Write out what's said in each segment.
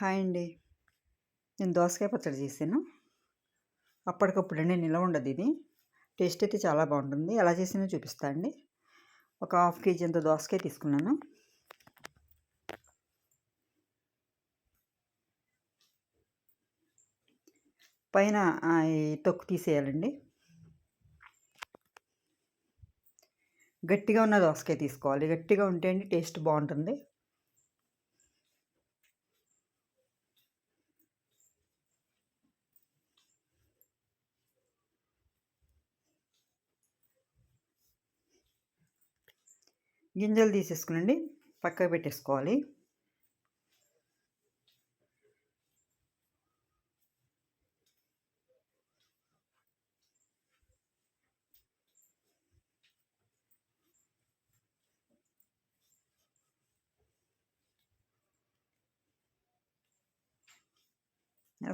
Hi అండి. నేను దోసకాయ పచ్చడి చేశాను. అప్పటికప్పుడు అండి నిల్వ ఉండదు ఇది. టేస్ట్ అయితే చాలా బాగుంటుంది. ఎలా చేసినా చూపిస్తా అండి. ఒక హాఫ్ కేజీ అంత దోసకాయ తీసుకున్నాను. పైన తొక్కు తీసేయాలండి. గట్టిగా ఉన్న దోసకాయ తీసుకోవాలి. గట్టిగా ఉంటే అండి టేస్ట్ బాగుంటుంది. గింజలు తీసేసుకునండి. పక్కకు పెట్టేసుకోవాలి.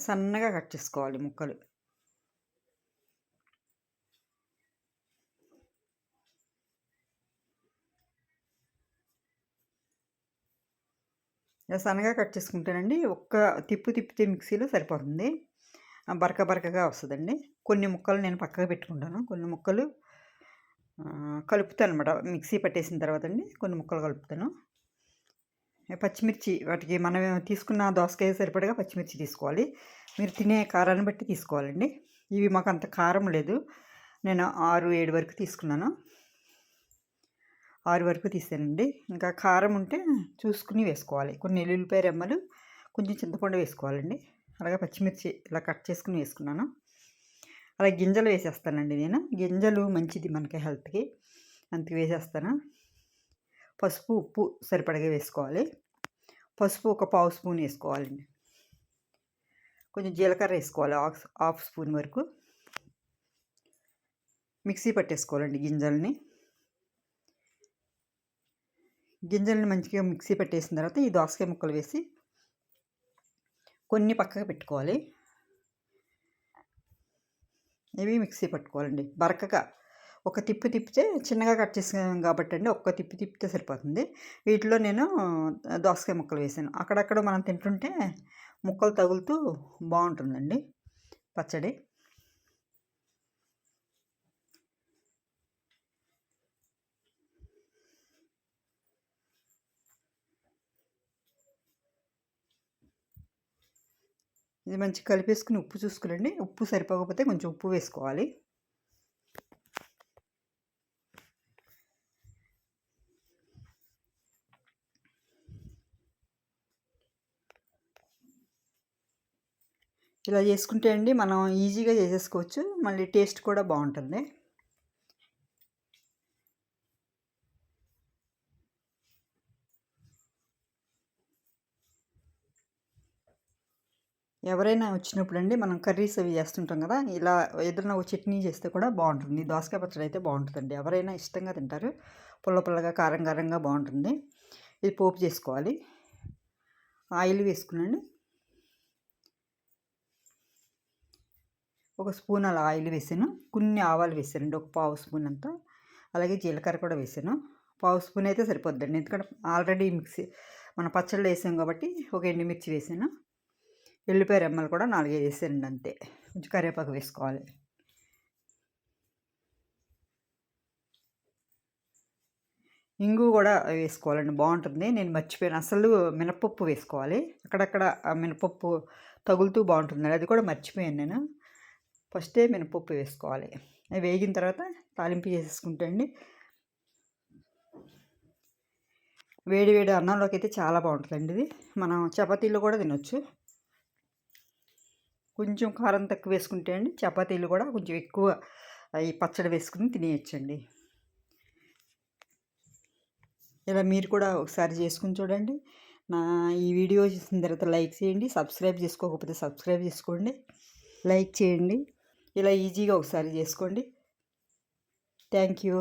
సన్నగా కట్ చేసుకోవాలి ముక్కలు. సన్నగా కట్ చేసుకుంటానండి. ఒక్క తిప్పు తిప్పితే మిక్సీలో సరిపోతుంది. బరక బరకగా వస్తుందండి. కొన్ని ముక్కలు నేను పక్కగా పెట్టుకుంటాను. కొన్ని ముక్కలు కలుపుతాను అనమాట మిక్సీ పట్టేసిన తర్వాత అండి కొన్ని ముక్కలు కలుపుతాను. పచ్చిమిర్చి వాటికి మనం తీసుకున్న దోసకాయ సరిపడగా పచ్చిమిర్చి తీసుకోవాలి. మీరు తినే కారాన్ని బట్టి తీసుకోవాలండి. ఇవి మాకు అంత కారం లేదు. నేను ఆరు ఏడు వరకు తీసుకున్నాను. ఆరు వరకు తీసానండి. ఇంకా కారం ఉంటే చూసుకుని వేసుకోవాలి. కొన్ని ఎల్లుల్లిపాయ రెమ్మలు కొంచెం చింతపండు వేసుకోవాలండి. అలాగే పచ్చిమిర్చి ఇలా కట్ చేసుకుని వేసుకున్నాను. అలాగే గింజలు వేసేస్తానండి నేను. గింజలు మంచిది మనకి హెల్త్కి. అందుకు వేసేస్తాను. పసుపు ఉప్పు సరిపడగా వేసుకోవాలి. పసుపు ఒక పావు స్పూన్ వేసుకోవాలండి. కొంచెం జీలకర్ర వేసుకోవాలి హాఫ్ హాఫ్ స్పూన్ వరకు. మిక్సీ పట్టేసుకోవాలండి గింజల్ని. గింజలను మంచిగా మిక్సీ పెట్టేసిన తర్వాత ఈ దోసకాయ ముక్కలు వేసి కొన్ని పక్కకు పెట్టుకోవాలి. ఇవి మిక్సీ పట్టుకోవాలండి. బరకగా ఒక తిప్పి తిప్పితే చిన్నగా కట్ చేసాం కాబట్టి అండి ఒక్క తిప్పి తిప్పితే సరిపోతుంది. వీటిలో నేను దోసకాయ ముక్కలు వేసాను. అక్కడక్కడ మనం తింటుంటే ముక్కలు తగులుతూ బాగుంటుందండి. పచ్చడి. ఇది మంచి కలిపేసుకుని ఉప్పు చూసుకోలేండి ఉప్పు సరిపోకపోతే కొంచెం ఉప్పు వేసుకోవాలి. ఇలా చేసుకుంటే అండి మనం ఈజీగా చేసేసుకోవచ్చు. మళ్ళీ టేస్ట్ కూడా బాగుంటుంది. ఎవరైనా వచ్చినప్పుడు అండి మనం కర్రీస్ అవి చేస్తుంటాం కదా ఇలా ఏదైనా ఒక చట్నీ చేస్తే కూడా బాగుంటుంది. దోసకాయ పచ్చడి అయితే బాగుంటుందండి. ఎవరైనా ఇష్టంగా తింటారు. పుల్ల పుల్లగా కారం కారంగా బాగుంటుంది. ఇది పోపు చేసుకోవాలి. ఆయిల్ వేసుకునండి. ఒక స్పూన్ అలా ఆయిల్ వేసాను. కొన్ని ఆవాలు వేసానండి. ఒక పావు స్పూన్ అంతా. అలాగే జీలకర్ర కూడా వేసాను. పావు స్పూన్ అయితే సరిపోద్దండి. ఎందుకంటే ఆల్రెడీ మిక్సీ మన పచ్చళ్ళు వేసాం కాబట్టి ఒక ఎండుమిర్చి వేసాను. ఎల్లిపాయ రెమ్మలు కూడా నాలుగైదు వేసేయండి అంతే. కొంచెం కరివేపాకు వేసుకోవాలి. ఇంగు కూడా వేసుకోవాలండి బాగుంటుంది. నేను మర్చిపోయాను. అసలు మినపప్పు వేసుకోవాలి. అక్కడక్కడ మినపప్పు తగులుతూ బాగుంటుంది అది కూడా మర్చిపోయాను నేను. ఫస్టే మినపప్పు వేసుకోవాలి. అవి వేగిన తర్వాత తాలింపు చేసేసుకుంటే అండి. వేడి వేడి అన్నంలోకి అయితే చాలా బాగుంటుందండి ఇది. మనం చపాతీలో కూడా తినొచ్చు. కొంచెం కారం తక్కువ వేసుకుంటే అండి చపాతీలు కూడా కొంచెం ఎక్కువ ఈ పచ్చడి వేసుకుని తినేయచ్చండి. ఇలా మీరు కూడా ఒకసారి చేసుకుని చూడండి. నా ఈ వీడియో చూసిన తర్వాత లైక్ చేయండి సబ్స్క్రైబ్ చేసుకోకపోతే సబ్స్క్రైబ్ చేసుకోండి లైక్ చేయండి. ఇలా ఈజీగా ఒకసారి చేసుకోండి. Thank you.